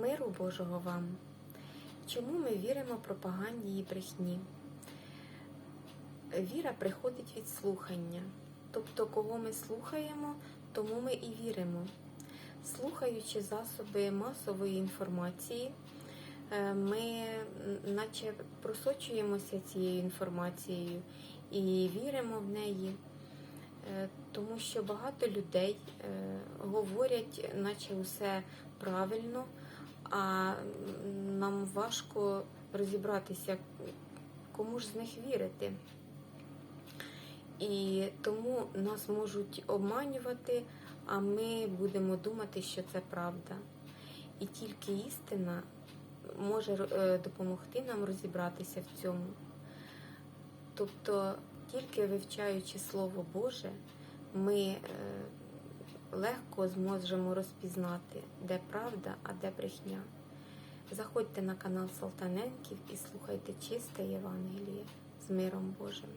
Миру Божого вам. Чому ми віримо пропаганді і брехні? Віра приходить від слухання. Тобто, кого ми слухаємо, тому ми і віримо. Слухаючи засоби масової інформації, е, ми наче просочуємося цією інформацією і віримо в неї. Е, Тому що багато людей е, говорять, наче усе правильно, а нам важко розібратися, кому ж з них вірити. І тому нас можуть обманювати, а ми будемо думати, що це правда. І тільки істина може е, допомогти нам розібратися в цьому. Тобто, тільки вивчаючи Слово Боже, ми е, легко зможемо розпізнати, де правда, а де брехня. Заходьте на канал Салтаненків і слухайте чисте Євангеліє з миром Божим.